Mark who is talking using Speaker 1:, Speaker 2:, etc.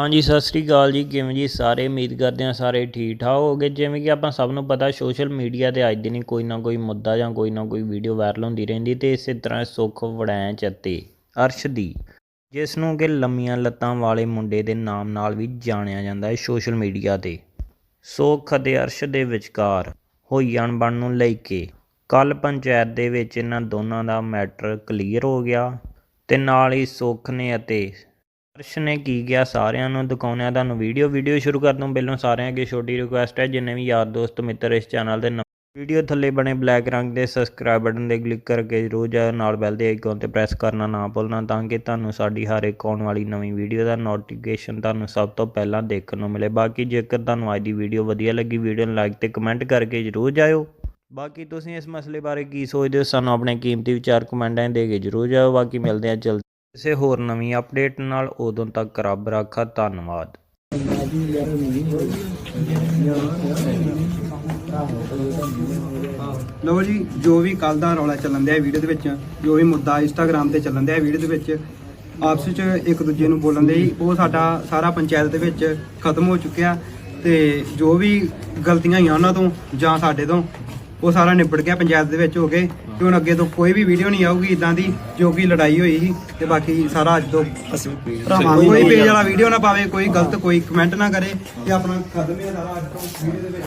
Speaker 1: ਹਾਂਜੀ, ਸਤਿ ਸ੍ਰੀ ਅਕਾਲ ਜੀ। ਕਿਵੇਂ ਜੀ ਸਾਰੇ? ਉਮੀਦ ਕਰਦੇ ਹਾਂ ਸਾਰੇ ਠੀਕ ਠਾਕ ਹੋਗੇ ਜਿਵੇਂ ਕਿ ਆਪਾਂ ਸਭ ਨੂੰ ਪਤਾ ਸੋਸ਼ਲ ਮੀਡੀਆ ਤੇ ਅੱਜ ਦਿਨ ਹੀ ਕੋਈ ਨਾ ਕੋਈ ਮੁੱਦਾ ਜਾਂ ਕੋਈ ਨਾ ਕੋਈ ਵੀਡੀਓ ਵਾਇਰਲ ਹੁੰਦੀ ਰਹਿੰਦੀ ਤੇ ਇਸੇ ਤਰ੍ਹਾਂ ਸੁੱਖ, ਵੜੈਂਚ ਅਤੇ ਅਰਸ਼ ਦੀ, ਜਿਸ ਨੂੰ ਕਿ ਲੰਮੀਆਂ ਲੱਤਾਂ ਵਾਲੇ ਮੁੰਡੇ ਦੇ ਨਾਮ ਨਾਲ ਵੀ ਜਾਣਿਆ ਜਾਂਦਾ ਹੈ ਸੋਸ਼ਲ ਮੀਡੀਆ ਤੇ। ਸੁੱਖ ਅਤੇ ਅਰਸ਼ ਦੇ ਵਿਚਕਾਰ ਹੋਈ ਅਣਬਣ ਨੂੰ ਲੈ ਕੇ ਕੱਲ ਪੰਚਾਇਤ ਦੇ ਵਿੱਚ ਇਹਨਾਂ ਦੋਨਾਂ ਦਾ ਮੈਟਰ ਕਲੀਅਰ ਹੋ ਗਿਆ ਤੇ ਨਾਲ ਹੀ ਸੁੱਖ ਨੇ ਅਤੇ ਅਰਸ਼ ਨੇ ਕੀ ਕਿਹਾ ਸਾਰਿਆਂ ਨੂੰ ਦਿਖਾਉਂਦੇ ਤੁਹਾਨੂੰ ਵੀਡੀਓ। ਵੀਡੀਓ ਸ਼ੁਰੂ ਕਰਨ ਤੋਂ ਪਹਿਲਾਂ ਸਾਰਿਆਂ ਅੱਗੇ ਛੋਟੀ ਰਿਕੁਐਸਟ ਹੈ, ਜਿੰਨੇ ਵੀ ਯਾਰ ਦੋਸਤ ਮਿੱਤਰ ਇਸ ਚੈਨਲ ਦੇ ਵੀਡੀਓ ਥੱਲੇ ਬਣੇ ਬਲੈਕ ਰੰਗ ਦੇ ਸਬਸਕ੍ਰਾਈਬ ਬਟਨ ਤੇ ਕਲਿੱਕ ਕਰਕੇ ਜ਼ਰੂਰ ਜਾਓ ਨਾਲ ਬੈਲ ਦੇ ਆਈਕਨ ਤੇ ਪ੍ਰੈਸ ਕਰਨਾ ਨਾ ਭੁੱਲਣਾ, ਤਾਂ ਕਿ ਤੁਹਾਨੂੰ ਸਾਡੀ ਹਰ ਇੱਕ ਆਉਣ ਵਾਲੀ ਨਵੀਂ ਵੀਡੀਓ ਦਾ ਨੋਟੀਫਿਕੇਸ਼ਨ ਤੁਹਾਨੂੰ ਸਭ ਤੋਂ ਪਹਿਲਾਂ ਦੇਖਣ ਨੂੰ ਮਿਲੇ। ਬਾਕੀ ਜੇਕਰ ਤੁਹਾਨੂੰ ਅੱਜ ਦੀ ਵੀਡੀਓ ਵਧੀਆ ਲੱਗੀ, ਵੀਡੀਓ ਨੂੰ ਲਾਈਕ ਤੇ ਕਮੈਂਟ ਕਰਕੇ ਜ਼ਰੂਰ ਜਾਇਓ। ਬਾਕੀ ਤੁਸੀਂ ਇਸ ਮਸਲੇ ਬਾਰੇ ਕੀ ਸੋਚਦੇ ਹੋ, ਸਾਨੂੰ ਆਪਣੇ ਕੀਮਤੀ ਵਿਚਾਰ ਕਮੈਂਟਾਂ ਦੇ ਕੇ ਜ਼ਰੂਰ ਜਾਓ ਬਾਕੀ ਮਿਲਦੇ ਹਾਂ ਜਲਦੀ। ਕਿਸੇ ਹੋਰ ਨਵੀਂ ਅਪਡੇਟ ਨਾਲ ਉਦੋਂ ਤੱਕ ਰੱਬ ਰਾਖਾ, ਧੰਨਵਾਦ।
Speaker 2: ਲੋ ਜੀ, ਜੋ ਵੀ ਕੱਲ ਦਾ ਰੌਲਾ ਚੱਲਣ ਦਿਆ ਵੀਡੀਓ ਦੇ ਵਿੱਚ, ਜੋ ਵੀ ਮੁੱਦਾ ਇੰਸਟਾਗ੍ਰam ਤੇ ਚੱਲਣ ਦਿਆ ਵੀਡੀਓ ਦੇ ਵਿੱਚ, ਆਪਸ ਵਿੱਚ ਇੱਕ ਦੂਜੇ ਨੂੰ ਬੋਲਣ ਲਈ, ਉਹ ਸਾਡਾ ਸਾਰਾ ਪੰਚਾਇਤ ਦੇ ਵਿੱਚ ਖਤਮ ਹੋ ਚੁੱਕਿਆ ਤੇ ਜੋ ਵੀ ਗਲਤੀਆਂ ਹੋਈਆਂ ਉਹਨਾਂ ਤੋਂ ਜਾਂ ਸਾਡੇ ਤੋਂ ਉਹ ਸਾਰਾ ਨਿਬੜ ਗਿਆ ਪੰਚਾਇਤ ਦੇ ਵਿੱਚ ਹੋ ਕੇ ਤੇ ਹੁਣ ਅੱਗੇ ਤੋਂ ਕੋਈ ਵੀ ਵੀਡੀਓ ਨਹੀਂ ਆਊਗੀ ਇਦਾਂ ਦੀ ਜੋ ਕਿ ਲੜਾਈ ਹੋਈ ਸੀ ਤੇ ਬਾਕੀ ਸਾਰਾ ਅੱਜ ਤੋਂ ਕੋਈ ਪੇਜ ਵਾਲਾ ਵੀਡੀਓ ਨਾ ਪਾਵੇ ਕੋਈ ਗਲਤ ਕੋਈ ਕਮੈਂਟ ਨਾ ਕਰੇ ਤੇ ਆਪਣਾ ਖਤਮ ਹੈ ਸਾਰਾ ਅੱਜ ਤੋਂ ਵੀਡੀਓ ਦੇ ਵਿੱਚ।